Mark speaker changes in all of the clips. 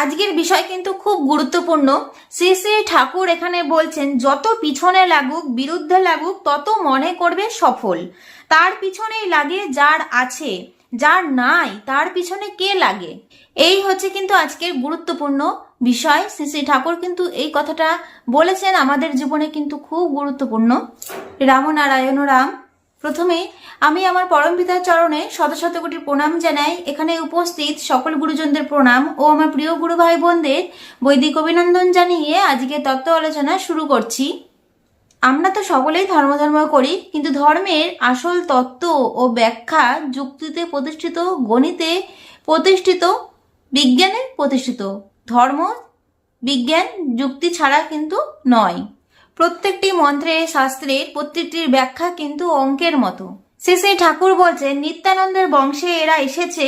Speaker 1: আজকের বিষয় কিন্তু খুব গুরুত্বপূর্ণ। শ্রী শ্রী ঠাকুর এখানে বলছেন, যত পিছনে লাগুক, বিরুদ্ধে লাগুক, তত মনে করবে সফল। তার পিছনেই লাগে যার আছে, যার নাই, তার পিছনে কে লাগে? এই হচ্ছে কিন্তু আজকের গুরুত্বপূর্ণ বিষয়। শ্রী শ্রী ঠাকুর কিন্তু এই কথাটা বলেছেন, আমাদের জীবনে কিন্তু খুব গুরুত্বপূর্ণ। রামনারায়ণ রাম। প্রথমে আমি আমার পরম পিতার চরণে শত শত কোটি প্রণাম জানাই। এখানে উপস্থিত সকল গুরুজনদের প্রণাম ও আমার প্রিয় গুরু ভাই বোনদের বৈদিক অভিনন্দন জানিয়ে আজকে তত্ত্ব আলোচনা শুরু করছি। আমরা তো সকলেই ধর্ম ধর্ম করি, কিন্তু ধর্মের আসল তত্ত্ব ও ব্যাখ্যা যুক্তিতে প্রতিষ্ঠিত, গণিতে প্রতিষ্ঠিত, বিজ্ঞানে প্রতিষ্ঠিত। ধর্ম, বিজ্ঞান, যুক্তি ছাড়া কিন্তু নয়। প্রত্যেকটি মন্ত্রে শাস্ত্রের প্রত্যেকটির ব্যাখ্যা কিন্তু অঙ্কের মতো। শেষে ঠাকুর বলছেন, নিত্যানন্দের বংশে এরা এসেছে,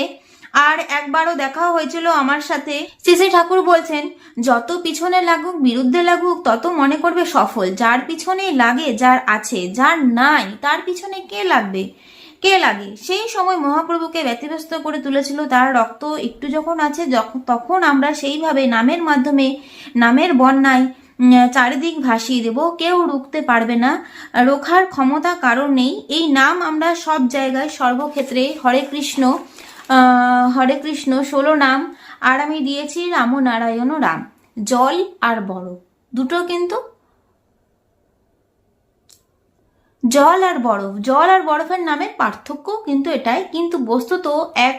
Speaker 1: আর একবারও দেখা হয়েছিল আমার সাথে। শেষে ঠাকুর বলছেন, যত পিছনে লাগুক, বিরুদ্ধে লাগুক, তত মনে করবে সফল। যার পিছনে লাগে, যার আছে, যার নাই, তার পিছনে কে লাগবে? কে লাগে? সেই সময় মহাপ্রভুকে ব্যতিব্যস্ত করে তুলেছিল তার রক্ত। একটু যখন আছে তখন আমরা সেইভাবে নামের মাধ্যমে, নামের বন্যায় চারিদিক ভাসিয়ে দেব, কেউ রুখতে পারবে না। রোখার ক্ষমতা কারণ নেই। এই নাম আমরা সব জায়গায় সর্বক্ষেত্রে হরে কৃষ্ণ হরে কৃষ্ণ, ষোলো নাম, আর আমি দিয়েছি রাম রামনারায়ণ রাম। জল আর বড়, দুটো কিন্তু? জল আর বরফ জল আর বরফের নামের পার্থক্য কিন্তু এটাই। কিন্তু বস্তুত এক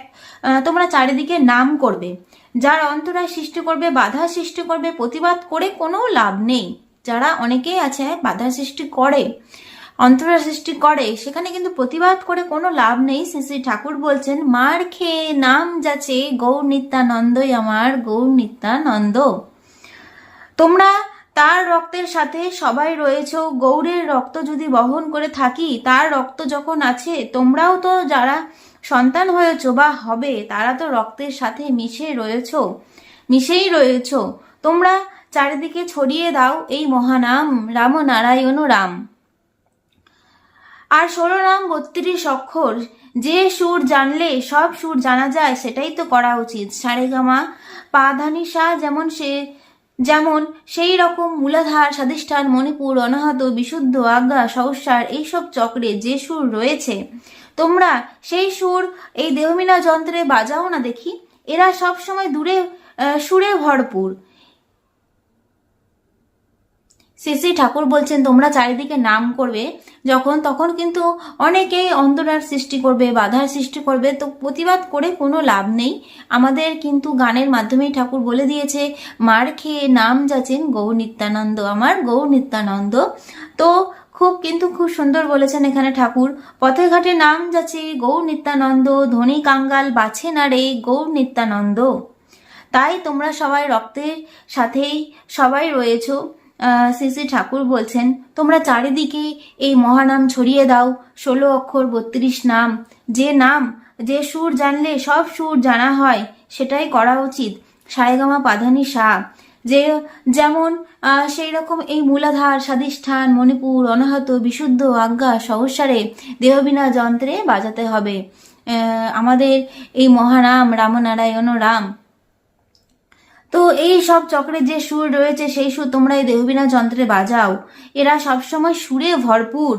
Speaker 1: তোমরা চারিদিকে নাম করবে। যার অন্তরায় সৃষ্টি করবে, বাধা সৃষ্টি করবে, প্রতিবাদ করে কোনো লাভ নেই। যারা অনেকেই আছে, বাধা সৃষ্টি করে অন্তরা সৃষ্টি করে, সেখানে কিন্তু প্রতিবাদ করে কোনো লাভ নেই। শ্রী শ্রী ঠাকুর বলছেন, মার খেয়ে নাম যাচ্ছে গৌর নিত্যানন্দই আমার গৌর নিত্যানন্দ। তোমরা তার রক্তের সাথে সবাই রয়েছ, গৌরের রক্ত যদি বহন করে থাকি, তার রক্ত যখন আছে, তোমরাও তো যারা সন্তান হয়েছ বা হবে, তারা তো রক্তের সাথে মিশে রয়েছ, মিশেই রয়েছ। তোমরা চারিদিকে ছড়িয়ে দাও এই মহানাম, রাম নারায়ণ রাম। আর ষোলো নাম বত্রিশ অক্ষর, যে সুর জানলে সব সুর জানা যায়, সেটাই তো করা উচিত। সারেগামা পাধানি সা যেমন সে যেমন সেই রকম মূলাধার, স্বাধিষ্ঠান, মণিপুর, অনাহত, বিশুদ্ধ, আজ্ঞা সহস্যার এইসব চক্রে যে সুর রয়েছে। তোমরা সেই সুর এই দেহমিনা যন্ত্রে বাজাও না দেখি। এরা সব সময় দূরে সুরে ভরপুর। শ্রী ঠাকুর বলছেন, তোমরা চারিদিকে নাম করবে। যখন, তখন কিন্তু অনেকেই অন্তরার সৃষ্টি করবে, বাধার সৃষ্টি করবে। তো প্রতিবাদ করে কোনো লাভ নেই। আমাদের কিন্তু গানের মাধ্যমেই ঠাকুর বলে দিয়েছে, মার খেয়ে নাম যাচ্ছেন গৌ নিত্যানন্দ, আমার গৌর নিত্যানন্দ। তো খুব কিন্তু খুব সুন্দর বলেছেন এখানে ঠাকুর, পথে ঘাটে নাম যাচ্ছে গৌর নিত্যানন্দ, ধনী কাঙ্গাল বাছে না রে গৌর নিত্যানন্দ। তাই তোমরা সবাই রক্তের সাথেই সবাই রয়েছো। শ্রী ঠাকুর বলছেন, তোমরা চারিদিকে এই মহানাম ছড়িয়ে দাও। ষোলো অক্ষর, বত্রিশ নাম। যে নাম, যে সুর জানলে সব সুর জানা হয়, সেটাই করা উচিত। সারেগামা পাধানি সা যে যেমন সেই রকম এই মূলাধার, স্বাধিষ্ঠান, মণিপুর, অনাহত, বিশুদ্ধ আজ্ঞা সহস্যারে দেহবিনা যন্ত্রে বাজাতে হবে। আমাদের এই মহানাম রামনারায়ণ রাম। তো এই সব চক্রের যে সুর রয়েছে, সেই সুর তোমরা এই দেহবিনা যন্ত্রে বাজাও। এরা সবসময় সুরে ভরপুর।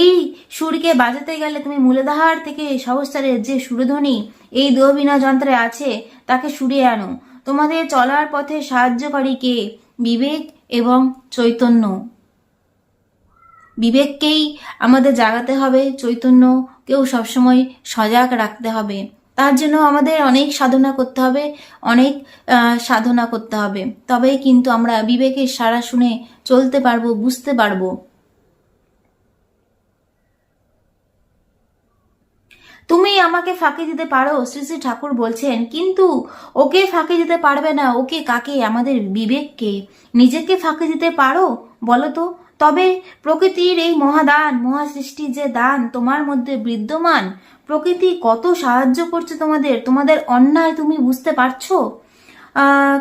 Speaker 1: এই সুরকে বাজাতে গেলে তুমি মূলধার থেকে সহস্তারের যে সুরধ্বনি এই দেহবিনা যন্ত্রে আছে, তাকে সুরে আনো। তোমাদের চলার পথে সাহায্যকারী কে? বিবেক এবং চৈতন্য। বিবেককেই আমাদের জাগাতে হবে চৈতন্যকেও সবসময় সজাগ রাখতে হবে। তার জন্য আমাদের অনেক সাধনা করতে হবে, অনেক সাধনা করতে হবে। তবেই কিন্তু আমরা বিবেকের সারা শুনে চলতে পারব, বুঝতে পারব। তুমি আমাকে ফাঁকি দিতে পারো, শ্রী শ্রী ঠাকুর বলছেন, কিন্তু ওকে ফাঁকি দিতে পারবে না, ওকে কাকে? আমাদের বিবেককে। নিজেকে ফাঁকি দিতে পারো, বলো তো? তবে প্রকৃতির এই মহাদান, মহাসৃষ্টির যে দান, তোমার মধ্যে বিদ্যমান প্রকৃতি কত সাহায্য করছে তোমাদের? তোমাদের অন্যায় তুমি বুঝতে পারছ?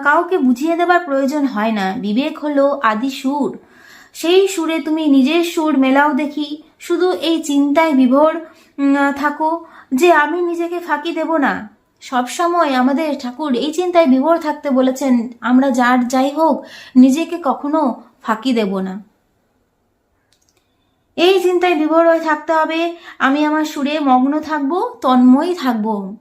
Speaker 1: কাউকে বুঝিয়ে দেবার প্রয়োজন হয় না। বিবেক হলো আদি সুর। সেই সুরে তুমি নিজের সুর মেলাও দেখি। শুধু এই চিন্তায় বিভোর থাকো যে আমি নিজেকে ফাঁকি দেব না। সবসময় আমাদের ঠাকুর এই চিন্তায় বিভোর থাকতে বলেছেন, আমরা যার যাই হোক, নিজেকে কখনো ফাঁকি দেব না। এই চিন্তায় বিভোর হয়ে থাকতে হবে। আমি আমার সুরে মগ্ন থাকব, তন্ময় থাকব।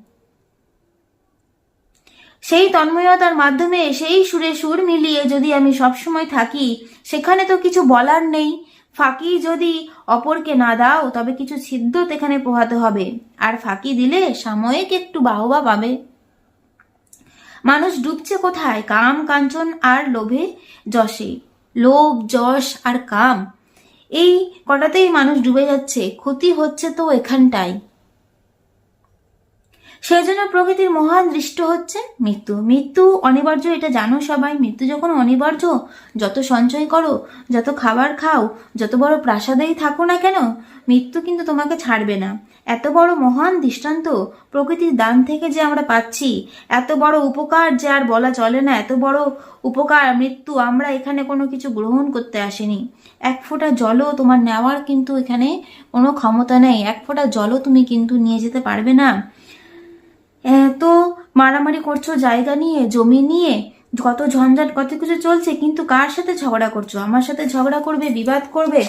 Speaker 1: সেই তন্ময়তার মাধ্যমে সেই সুরে সুর মিলিয়ে যদি আমি সবসময় থাকি, সেখানে তো কিছু বলার নেই। ফাঁকি যদি অপরকে না দাও, তবে কিছু ছিদ্রত এখানে পোহাতে হবে। আর ফাঁকি দিলে সাময়িক একটু বাহবা পাবে। মানুষ ডুবছে কোথায়? কাম, কাঞ্চন আর লোভে যশে। লোভ, যশ আর কাম এই কটাতেই মানুষ ডুবে যাচ্ছে ক্ষতি হচ্ছে তো এখানটায় সেই জন্য প্রকৃতির মহান দৃষ্ট হচ্ছে মৃত্যু। মৃত্যু অনিবার্য, এটা জানো সবাই। মৃত্যু যখন অনিবার্য, যত সঞ্চয় করো, যত খাবার খাও, যত বড় প্রাসাদেই থাকো না কেন, মৃত্যু কিন্তু তোমাকে ছাড়বে না। এত বড় মহান দৃষ্টান্ত প্রকৃতির দান থেকে যে আমরা পাচ্ছি, এত বড় উপকার যে আর বলা চলে না, এত বড় উপকার, মৃত্যু আমরা এখানে কোনো কিছু গ্রহণ করতে আসিনি। এক ফোঁটা জলও তোমার নেওয়ার কিন্তু এখানে কোনো ক্ষমতা নেই। এক ফোঁটা জলও তুমি কিন্তু নিয়ে যেতে পারবে না। এত মারামারি করছ, জায়গা নিয়ে, জমি নিয়ে, কত ঝঞ্ঝাট, কত কিছু চলছে, কিন্তু কার সাথে ঝগড়া করছ? আমার সাথে ঝগড়া করবে, বিবাদ করবে,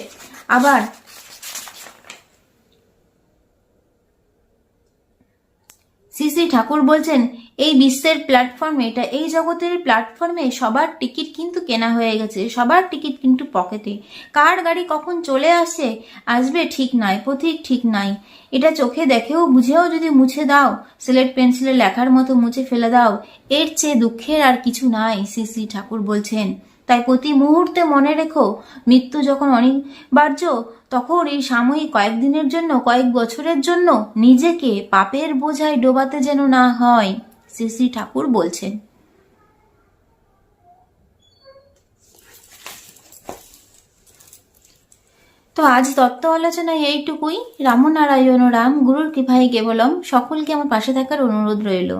Speaker 1: আবার? শ্রী শ্রী ঠাকুর বলছেন এই বিশ্বের প্ল্যাটফর্মে এটা এই জগতের প্ল্যাটফর্মে সবার টিকিট কিন্তু কেনা হয়ে গেছে, সবার টিকিট কিন্তু পকেটে কার গাড়ি কখন চলে আসে, আসবে ঠিক নাই, পথিক ঠিক নাই। এটা চোখে দেখেও, বুঝেও যদি মুছে দাও সিলেট পেন্সিলে লেখার মতো মুছে ফেলে দাও, এর চেয়ে দুঃখের আর কিছু নাই শ্রী ঠাকুর বলছেন। তাই প্রতি মুহূর্তে মনে রেখো, মৃত্যু যখন অনিবার্য, তখন এই সাময়িক কয়েকদিনের জন্য, কয়েক বছরের জন্য নিজেকে পাপের বোঝায় ডোবাতে যেন না হয়। শ্রী শ্রী ঠাকুর বলছেন। তো আজ তত্ত্ব আলোচনায় এইটুকুই। রামনারায়ণ রাম, গুরুর কৃপায় কেবলম। সকলকে আমার পাশে থাকার অনুরোধ রইল।